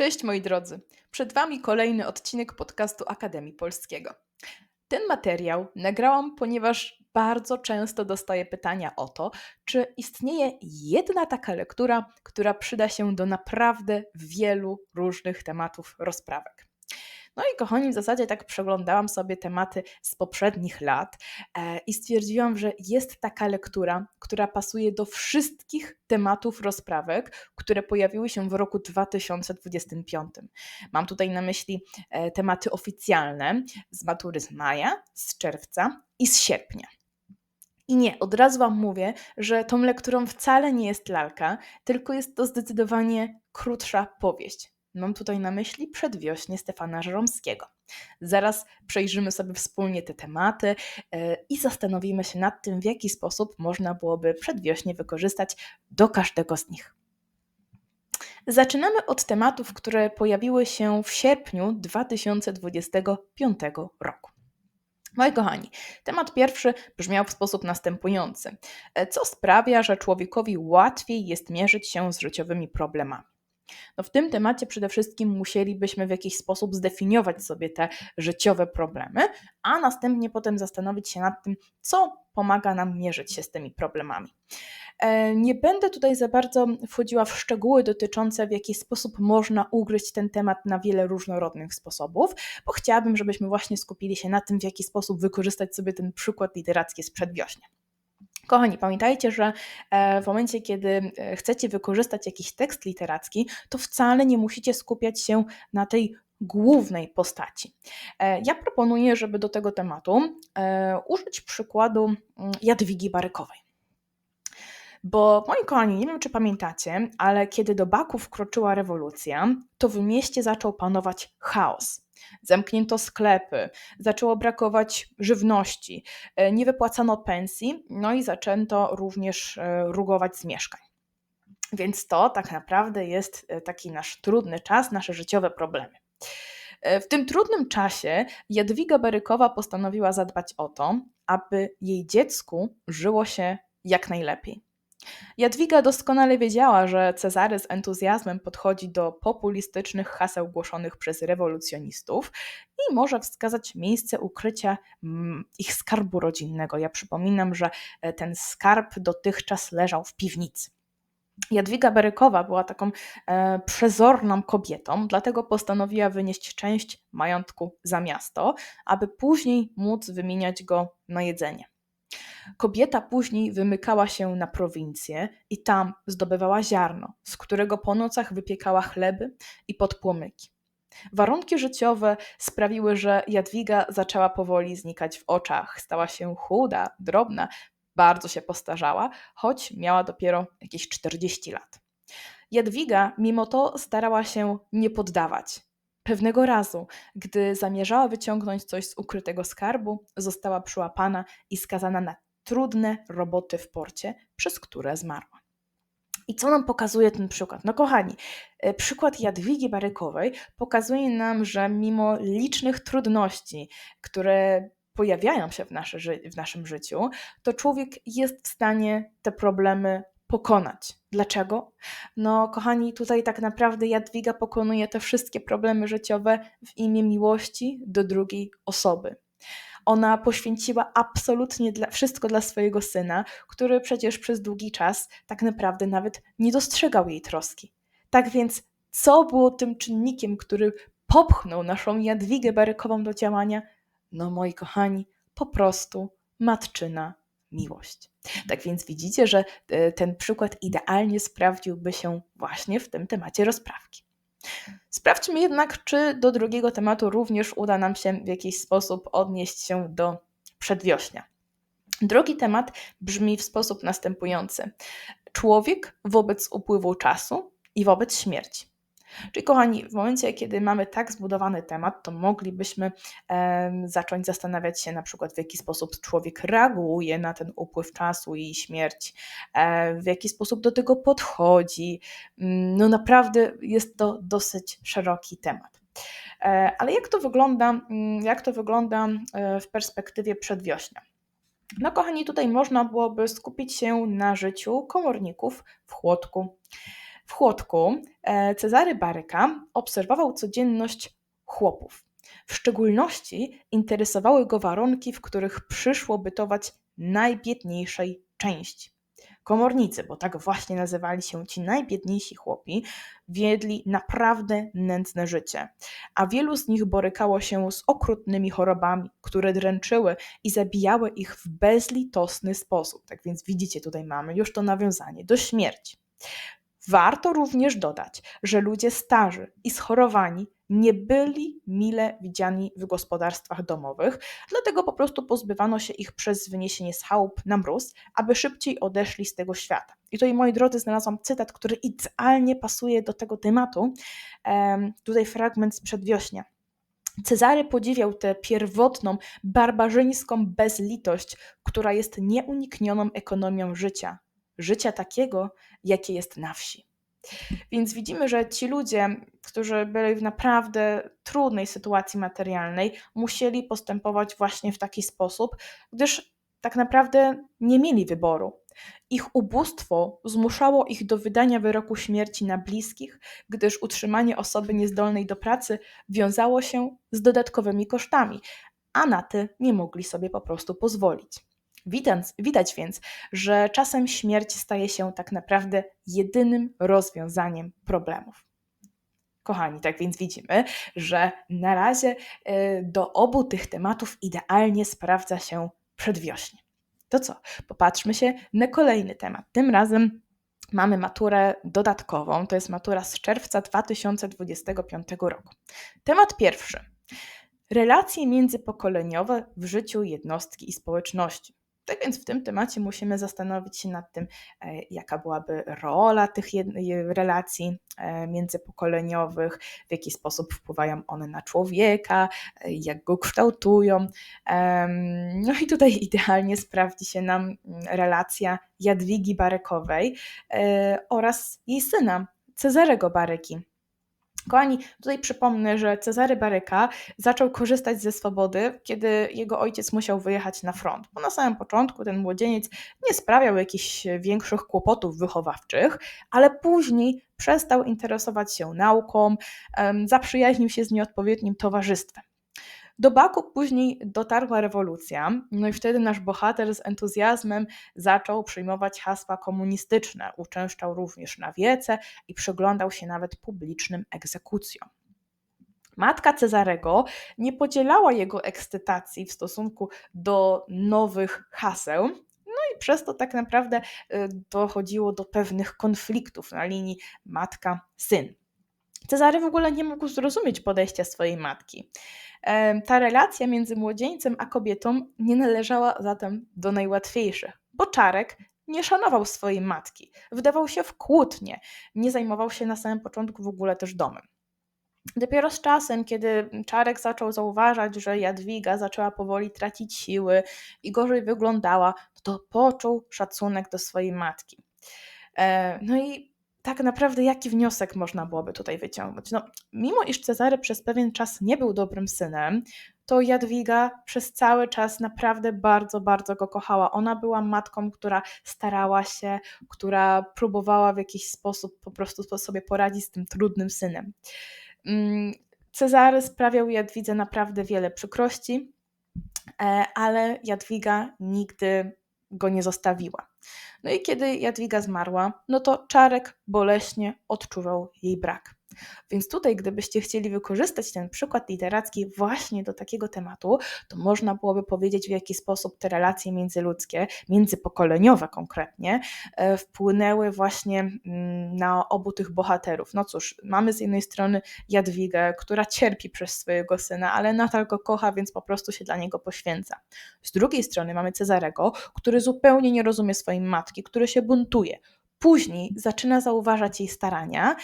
Cześć moi drodzy. Przed Wami kolejny odcinek podcastu Akademii Polskiego. Ten materiał nagrałam, ponieważ bardzo często dostaję pytania o to, czy istnieje jedna taka lektura, która przyda się do naprawdę wielu różnych tematów rozprawek. No i kochani, w zasadzie tak przeglądałam sobie tematy z poprzednich lat e, i stwierdziłam, że jest taka lektura, która pasuje do wszystkich tematów rozprawek, które pojawiły się w roku 2025. Mam tutaj na myśli e, tematy oficjalne z matury z maja, z czerwca i z sierpnia. I nie, od razu Wam mówię, że tą lekturą wcale nie jest lalka, tylko jest to zdecydowanie krótsza powieść. Mam tutaj na myśli przedwiośnie Stefana Żeromskiego. Zaraz przejrzymy sobie wspólnie te tematy e, i zastanowimy się nad tym, w jaki sposób można byłoby przedwiośnie wykorzystać do każdego z nich. Zaczynamy od tematów, które pojawiły się w sierpniu 2025 roku. Moi kochani, temat pierwszy brzmiał w sposób następujący: e, co sprawia, że człowiekowi łatwiej jest mierzyć się z życiowymi problemami? No w tym temacie przede wszystkim musielibyśmy w jakiś sposób zdefiniować sobie te życiowe problemy, a następnie potem zastanowić się nad tym, co pomaga nam mierzyć się z tymi problemami. E, nie będę tutaj za bardzo wchodziła w szczegóły dotyczące, w jaki sposób można ugryźć ten temat na wiele różnorodnych sposobów, bo chciałabym, żebyśmy właśnie skupili się na tym, w jaki sposób wykorzystać sobie ten przykład literacki z przedwiośnia. Kochani, pamiętajcie, że e, w momencie, kiedy e, chcecie wykorzystać jakiś tekst literacki, to wcale nie musicie skupiać się na tej głównej postaci. E, ja proponuję, żeby do tego tematu użyć przykładu mm, Jadwigi Barykowej. Bo moi kochani, nie wiem czy pamiętacie, ale kiedy do Baku wkroczyła rewolucja, to w mieście zaczął panować chaos. Zamknięto sklepy, zaczęło brakować żywności, e, nie wypłacano pensji, no i zaczęto również e, rugować z mieszkań. Więc to tak naprawdę jest e, taki nasz trudny czas, nasze życiowe problemy. W tym trudnym czasie Jadwiga Barykowa postanowiła zadbać o to, aby jej dziecku żyło się jak najlepiej. Jadwiga doskonale wiedziała, że Cezary z entuzjazmem podchodzi do populistycznych haseł głoszonych przez rewolucjonistów i może wskazać miejsce ukrycia mm, ich skarbu rodzinnego. Ja przypominam, że e, ten skarb dotychczas leżał w piwnicy. Jadwiga Berykowa była taką e, przezorną kobietą, dlatego postanowiła wynieść część majątku za miasto, aby później móc wymieniać go na jedzenie. Kobieta później wymykała się na prowincję i tam zdobywała ziarno, z którego po nocach wypiekała chleby i podpłomyki. Warunki życiowe sprawiły, że Jadwiga zaczęła powoli znikać w oczach. Stała się chuda, drobna, bardzo się postarzała, choć miała dopiero jakieś 40 lat. Jadwiga mimo to starała się nie poddawać. Pewnego razu, gdy zamierzała wyciągnąć coś z ukrytego skarbu, została przyłapana i skazana na trudne roboty w porcie, przez które zmarła. I co nam pokazuje ten przykład? No kochani, e, przykład Jadwigi Barykowej pokazuje nam, że mimo licznych trudności, które pojawiają się w, nasze, w naszym życiu, to człowiek jest w stanie te problemy pokonać. Dlaczego? No, kochani, tutaj tak naprawdę Jadwiga pokonuje te wszystkie problemy życiowe w imię miłości do drugiej osoby. Ona poświęciła absolutnie dla, wszystko dla swojego syna, który przecież przez długi czas tak naprawdę nawet nie dostrzegał jej troski. Tak więc, co było tym czynnikiem, który popchnął naszą Jadwigę Barykową do działania? No, moi kochani, po prostu matczyna miłość. Tak więc widzicie, że e, ten przykład idealnie sprawdziłby się właśnie w tym temacie rozprawki. Sprawdźmy jednak, czy do drugiego tematu również uda nam się w jakiś sposób odnieść się do przedwiośnia. Drugi temat brzmi w sposób następujący: człowiek wobec upływu czasu i wobec śmierci. Czyli, kochani, w momencie, kiedy mamy tak zbudowany temat, to moglibyśmy e, zacząć zastanawiać się na przykład, w jaki sposób człowiek reaguje na ten upływ czasu i śmierć, e, w jaki sposób do tego podchodzi. Mm, no, naprawdę jest to dosyć szeroki temat. E, ale jak to wygląda, mm, jak to wygląda e, w perspektywie przedwiośnia? No, kochani, tutaj można byłoby skupić się na życiu komorników w chłodku. W Chłodku e, Cezary Baryka obserwował codzienność chłopów. W szczególności interesowały go warunki, w których przyszło bytować najbiedniejszej części. Komornicy, bo tak właśnie nazywali się ci najbiedniejsi chłopi, wiedli naprawdę nędzne życie, a wielu z nich borykało się z okrutnymi chorobami, które dręczyły i zabijały ich w bezlitosny sposób. Tak więc widzicie, tutaj mamy już to nawiązanie do śmierci. Warto również dodać, że ludzie starzy i schorowani nie byli mile widziani w gospodarstwach domowych, dlatego po prostu pozbywano się ich przez wyniesienie z chałup na mróz, aby szybciej odeszli z tego świata. I tutaj, moi drodzy, znalazłam cytat, który idealnie pasuje do tego tematu. tutaj fragment z przedwiośnia. Cezary podziwiał tę pierwotną, barbarzyńską bezlitość, która jest nieuniknioną ekonomią życia. Życia takiego, jakie jest na wsi. Więc widzimy, że ci ludzie, którzy byli w naprawdę trudnej sytuacji materialnej, musieli postępować właśnie w taki sposób, gdyż tak naprawdę nie mieli wyboru. Ich ubóstwo zmuszało ich do wydania wyroku śmierci na bliskich, gdyż utrzymanie osoby niezdolnej do pracy wiązało się z dodatkowymi kosztami, a na te nie mogli sobie po prostu pozwolić. Widać, widać więc, że czasem śmierć staje się tak naprawdę jedynym rozwiązaniem problemów. Kochani, tak więc widzimy, że na razie e, do obu tych tematów idealnie sprawdza się przedwiośnie. To co? Popatrzmy się na kolejny temat. Tym razem mamy maturę dodatkową, to jest matura z czerwca 2025 roku. Temat pierwszy. Relacje międzypokoleniowe w życiu jednostki i społeczności. Tak więc w tym temacie musimy zastanowić się nad tym, e, jaka byłaby rola tych relacji e, międzypokoleniowych, w jaki sposób wpływają one na człowieka, e, jak go kształtują. No i tutaj idealnie sprawdzi się nam mm, relacja Jadwigi Barekowej oraz jej syna, Cezarego Baryki. Kochani, tutaj przypomnę, że Cezary Baryka zaczął korzystać ze swobody, kiedy jego ojciec musiał wyjechać na front. Bo na samym początku ten młodzieniec nie sprawiał jakichś większych kłopotów wychowawczych, ale później przestał interesować się nauką, zaprzyjaźnił się z nieodpowiednim towarzystwem. Do Baku później dotarła rewolucja, no i wtedy nasz bohater z entuzjazmem zaczął przyjmować hasła komunistyczne, uczęszczał również na wiece i przyglądał się nawet publicznym egzekucjom. Matka Cezarego nie podzielała jego ekscytacji w stosunku do nowych haseł, no i przez to tak naprawdę y, dochodziło do pewnych konfliktów na linii matka-syn. Cezary w ogóle nie mógł zrozumieć podejścia swojej matki. Ta relacja między młodzieńcem a kobietą nie należała zatem do najłatwiejszych, bo Czarek nie szanował swojej matki, wdawał się w kłótnie, nie zajmował się na samym początku w ogóle też domem. Dopiero z czasem, kiedy Czarek zaczął zauważać, że Jadwiga zaczęła powoli tracić siły i gorzej wyglądała, to poczuł szacunek do swojej matki. E, no i tak naprawdę jaki wniosek można byłoby tutaj wyciągnąć? No, mimo iż Cezary przez pewien czas nie był dobrym synem, to Jadwiga przez cały czas naprawdę bardzo, bardzo go kochała. Ona była matką, która starała się, która próbowała w jakiś sposób po prostu sobie poradzić z tym trudnym synem. Mm, Cezary sprawiał Jadwidze naprawdę wiele przykrości, e, ale Jadwiga nigdy go nie zostawiła. No i kiedy Jadwiga zmarła, no to Czarek boleśnie odczuwał jej brak. Więc tutaj, gdybyście chcieli wykorzystać ten przykład literacki właśnie do takiego tematu, to można byłoby powiedzieć, w jaki sposób te relacje międzyludzkie, międzypokoleniowe konkretnie, e, wpłynęły właśnie mm, na obu tych bohaterów. No cóż, mamy z jednej strony Jadwigę, która cierpi przez swojego syna, ale nadal go kocha, więc po prostu się dla niego poświęca. Z drugiej strony mamy Cezarego, który zupełnie nie rozumie swojej matki, który się buntuje. Później zaczyna zauważać jej starania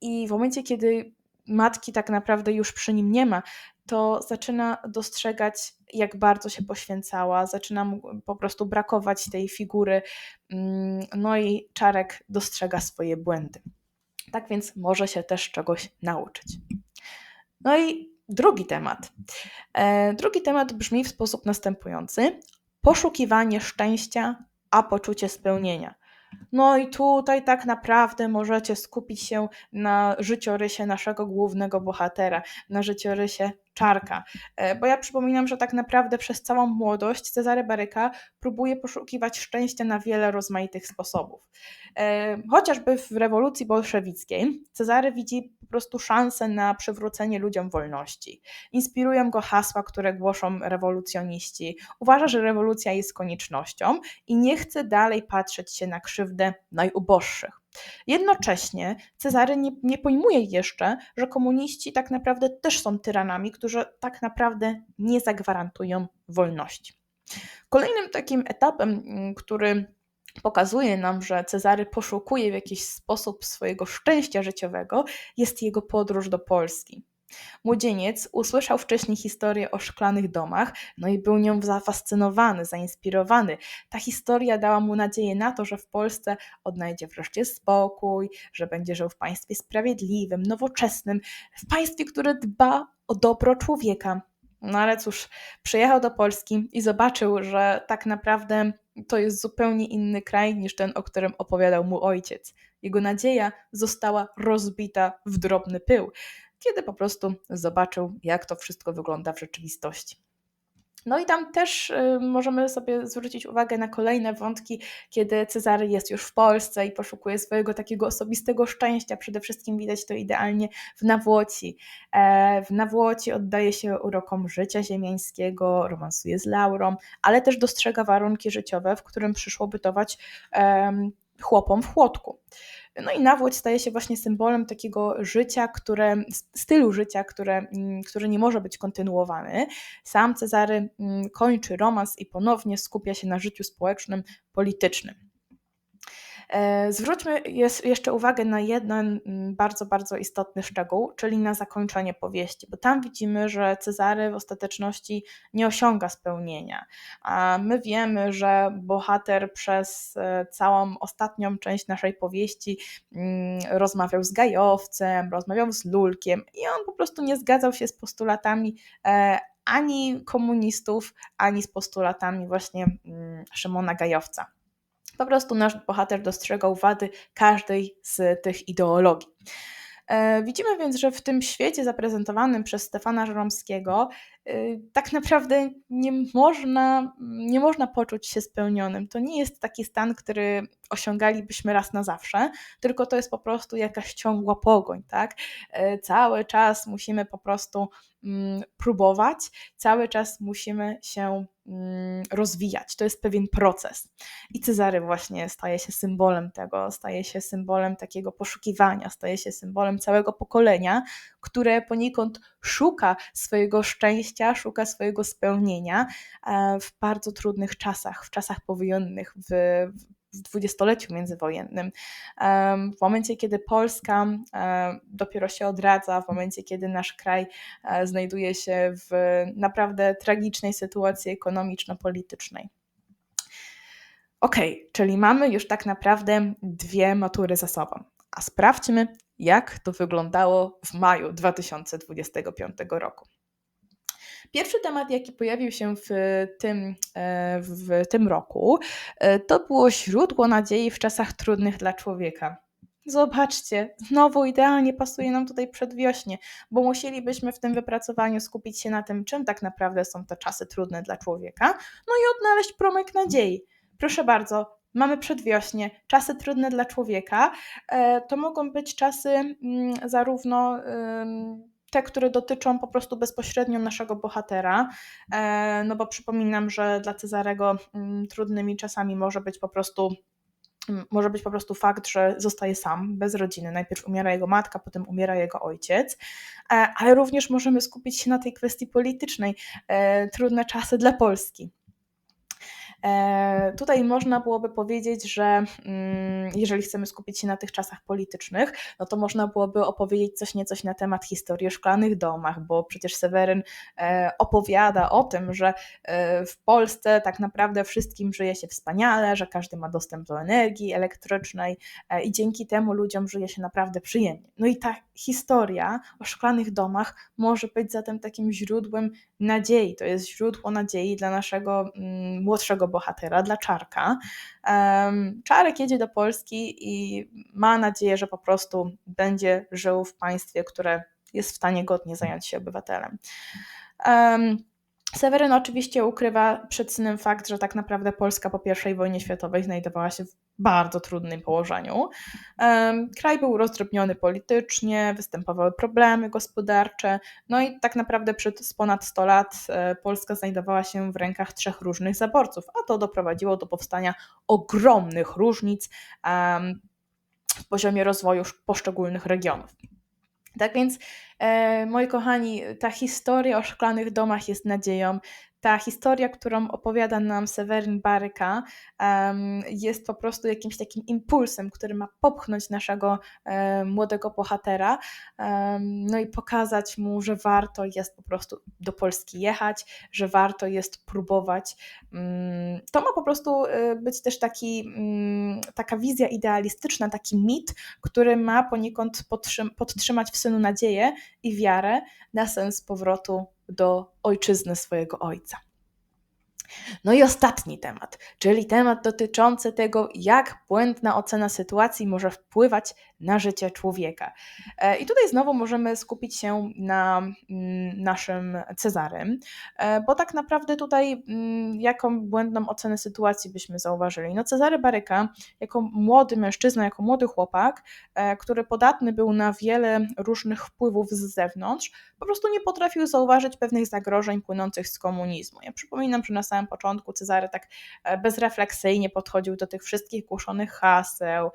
i w momencie, kiedy matki tak naprawdę już przy nim nie ma, to zaczyna dostrzegać, jak bardzo się poświęcała, zaczyna mu po prostu brakować tej figury, mm, no i Czarek dostrzega swoje błędy. Tak więc może się też czegoś nauczyć. No i drugi temat. E, drugi temat brzmi w sposób następujący: poszukiwanie szczęścia, a poczucie spełnienia. No i tutaj tak naprawdę możecie skupić się na życiorysie naszego głównego bohatera, na życiorysie Czarka. E, bo ja przypominam, że tak naprawdę przez całą młodość Cezary Baryka próbuje poszukiwać szczęścia na wiele rozmaitych sposobów. E, chociażby w rewolucji bolszewickiej Cezary widzi po prostu szansę na przywrócenie ludziom wolności. Inspirują go hasła, które głoszą rewolucjoniści. Uważa, że rewolucja jest koniecznością i nie chce dalej patrzeć się na krzywdę najuboższych. Jednocześnie Cezary nie, nie pojmuje jeszcze, że komuniści tak naprawdę też są tyranami, którzy tak naprawdę nie zagwarantują wolności. Kolejnym takim etapem, mm, który pokazuje nam, że Cezary poszukuje w jakiś sposób swojego szczęścia życiowego, jest jego podróż do Polski. Młodzieniec usłyszał wcześniej historię o szklanych domach, no i był nią zafascynowany, zainspirowany. Ta historia dała mu nadzieję na to, że w Polsce odnajdzie wreszcie spokój, że będzie żył w państwie sprawiedliwym, nowoczesnym, w państwie, które dba o dobro człowieka. No ale cóż, przyjechał do Polski i zobaczył, że tak naprawdę to jest zupełnie inny kraj niż ten, o którym opowiadał mu ojciec. Jego nadzieja została rozbita w drobny pył kiedy po prostu zobaczył, jak to wszystko wygląda w rzeczywistości. No i tam też y, możemy sobie zwrócić uwagę na kolejne wątki, kiedy Cezary jest już w Polsce i poszukuje swojego takiego osobistego szczęścia. Przede wszystkim widać to idealnie w Nawłoci. E, w Nawłoci oddaje się urokom życia ziemiańskiego, romansuje z Laurą, ale też dostrzega warunki życiowe, w którym przyszło bytować chłopom w chłodku. No i nawłoć staje się właśnie symbolem takiego życia, które, stylu życia, które, mm, który nie może być kontynuowany. Sam Cezary mm, kończy romans i ponownie skupia się na życiu społecznym, politycznym. E, zwróćmy jeszcze uwagę na jeden mm, bardzo, bardzo istotny szczegół, czyli na zakończenie powieści, bo tam widzimy, że Cezary w ostateczności nie osiąga spełnienia. A my wiemy, że bohater przez e, całą ostatnią część naszej powieści mm, rozmawiał z Gajowcem, rozmawiał z Lulkiem i on po prostu nie zgadzał się z postulatami e, ani komunistów, ani z postulatami właśnie mm, Szymona Gajowca. Po prostu nasz bohater dostrzegał wady każdej z tych ideologii. E, widzimy więc, że w tym świecie zaprezentowanym przez Stefana Żeromskiego tak naprawdę nie można, nie można poczuć się spełnionym. To nie jest taki stan, który osiągalibyśmy raz na zawsze, tylko to jest po prostu jakaś ciągła pogoń, tak? E, cały czas musimy po prostu mm, próbować, cały czas musimy się mm, rozwijać. To jest pewien proces. I Cezary właśnie staje się symbolem tego, staje się symbolem takiego poszukiwania, staje się symbolem całego pokolenia, które poniekąd szuka swojego szczęścia, szuka swojego spełnienia e, w bardzo trudnych czasach, w czasach powojennych, w, w dwudziestoleciu międzywojennym. W momencie, kiedy Polska dopiero się odradza, w momencie, kiedy nasz kraj e, znajduje się w naprawdę tragicznej sytuacji ekonomiczno-politycznej. Ok, czyli mamy już tak naprawdę dwie matury za sobą. A sprawdźmy, jak to wyglądało w maju 2025 roku. Pierwszy temat, jaki pojawił się w tym, e, w tym roku, e, to było źródło nadziei w czasach trudnych dla człowieka. Zobaczcie, znowu idealnie pasuje nam tutaj przedwiośnie, bo musielibyśmy w tym wypracowaniu skupić się na tym, czym tak naprawdę są te czasy trudne dla człowieka, no i odnaleźć promyk nadziei. Proszę bardzo, mamy przedwiośnie, czasy trudne dla człowieka. E, to mogą być czasy mm, zarówno te, które dotyczą po prostu bezpośrednio naszego bohatera, e, no bo przypominam, że dla Cezarego trudnymi czasami może być po prostu może być po prostu fakt, że zostaje sam, bez rodziny. Najpierw umiera jego matka, potem umiera jego ojciec, e, ale również możemy skupić się na tej kwestii politycznej. Trudne czasy dla Polski. E, tutaj można byłoby powiedzieć, że mm, jeżeli chcemy skupić się na tych czasach politycznych, no to można byłoby opowiedzieć coś niecoś na temat historii o szklanych domach, bo przecież Seweryn e, opowiada o tym, że e, w Polsce tak naprawdę wszystkim żyje się wspaniale, że każdy ma dostęp do energii elektrycznej i dzięki temu ludziom żyje się naprawdę przyjemnie. No i ta historia o szklanych domach może być zatem takim źródłem nadziei. To jest źródło nadziei dla naszego mm, młodszego bohatera, dla Czarka. Czarek jedzie do Polski i ma nadzieję, że po prostu będzie żył w państwie, które jest w stanie godnie zająć się obywatelem. Seweryn oczywiście ukrywa przed synem fakt, że tak naprawdę Polska po I wojnie światowej znajdowała się w bardzo trudnym położeniu. Kraj był rozdrobniony politycznie, występowały problemy gospodarcze, no i tak naprawdę przez ponad 100 lat e, Polska znajdowała się w rękach trzech różnych zaborców, a to doprowadziło do powstania ogromnych różnic w poziomie rozwoju poszczególnych regionów. Tak więc, e, moi kochani, ta historia o szklanych domach jest nadzieją ta historia, którą opowiada nam Seweryn Baryka, jest po prostu jakimś takim impulsem, który ma popchnąć naszego młodego bohatera, no i pokazać mu, że warto jest po prostu do Polski jechać, że warto jest próbować. Mm, to ma po prostu y, być też taki, mm, taka wizja idealistyczna, taki mit, który ma poniekąd podtrzymać w synu nadzieję i wiarę na sens powrotu do ojczyzny swojego ojca. No i ostatni temat, czyli temat dotyczący tego, jak błędna ocena sytuacji może wpływać na życie człowieka. E, I tutaj znowu możemy skupić się na mm, naszym Cezarym, e, bo tak naprawdę tutaj mm, jaką błędną ocenę sytuacji byśmy zauważyli? No Cezary Baryka, jako młody mężczyzna, jako młody chłopak, e, który podatny był na wiele różnych wpływów z zewnątrz, po prostu nie potrafił zauważyć pewnych zagrożeń płynących z komunizmu. Ja przypominam, że na samym początku Cezary tak bezrefleksyjnie podchodził do tych wszystkich głoszonych haseł,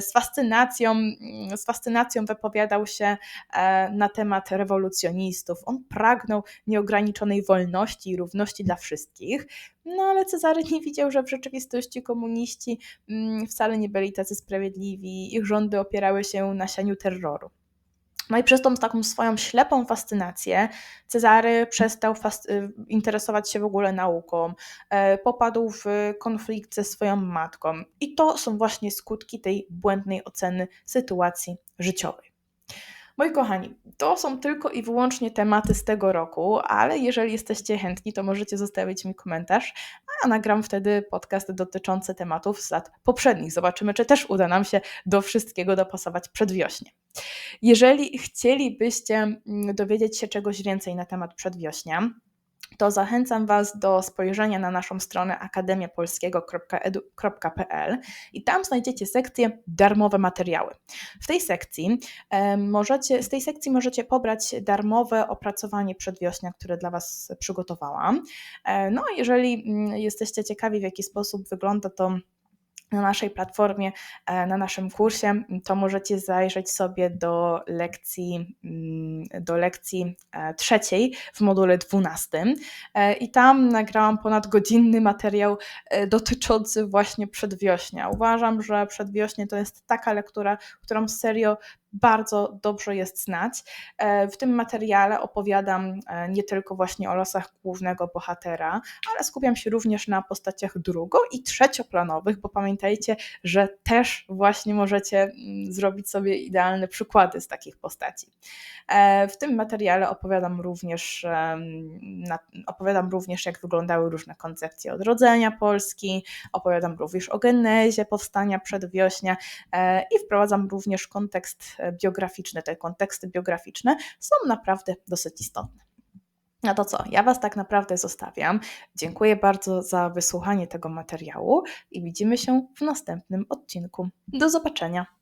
z fascynacją fascynacją, mm, z fascynacją wypowiadał się e, na temat rewolucjonistów. On pragnął nieograniczonej wolności i równości dla wszystkich, no ale Cezary nie widział, że w rzeczywistości komuniści mm, wcale nie byli tacy sprawiedliwi, ich rządy opierały się na sianiu terroru. No i przez tą taką swoją ślepą fascynację Cezary przestał y, interesować się w ogóle nauką, e, popadł w konflikt ze swoją matką. I to są właśnie skutki tej błędnej oceny sytuacji życiowej. Moi kochani, to są tylko i wyłącznie tematy z tego roku, ale jeżeli jesteście chętni, to możecie zostawić mi komentarz, a nagram wtedy podcast dotyczący tematów z lat poprzednich. Zobaczymy, czy też uda nam się do wszystkiego dopasować przedwiośnie. Jeżeli chcielibyście mm, dowiedzieć się czegoś więcej na temat przedwiośnia, to zachęcam Was do spojrzenia na naszą stronę akademiapolskiego.edu.pl i tam znajdziecie sekcję darmowe materiały. W tej sekcji możecie, z tej sekcji możecie pobrać darmowe opracowanie przedwiośnia, które dla Was przygotowałam. E, no a jeżeli mm, jesteście ciekawi, w jaki sposób wygląda to na naszej platformie, e, na naszym kursie, to możecie zajrzeć sobie do lekcji, mm, do lekcji e, trzeciej w module dwunastym e, i tam nagrałam ponad godzinny materiał dotyczący właśnie przedwiośnia. Uważam, że przedwiośnie to jest taka lektura, którą serio bardzo dobrze jest znać. E, w tym materiale opowiadam e, nie tylko właśnie o losach głównego bohatera, ale skupiam się również na postaciach drugo- i trzecioplanowych, bo pamiętajcie, że też właśnie możecie mm, zrobić sobie idealne przykłady z takich postaci. E, w tym materiale opowiadam również, opowiadam również jak wyglądały różne koncepcje odrodzenia Polski, opowiadam również o genezie powstania przedwiośnia i wprowadzam również kontekst biograficzne, te konteksty biograficzne są naprawdę dosyć istotne. No to co, ja Was tak naprawdę zostawiam. Dziękuję bardzo za wysłuchanie tego materiału i widzimy się w następnym odcinku. Do zobaczenia.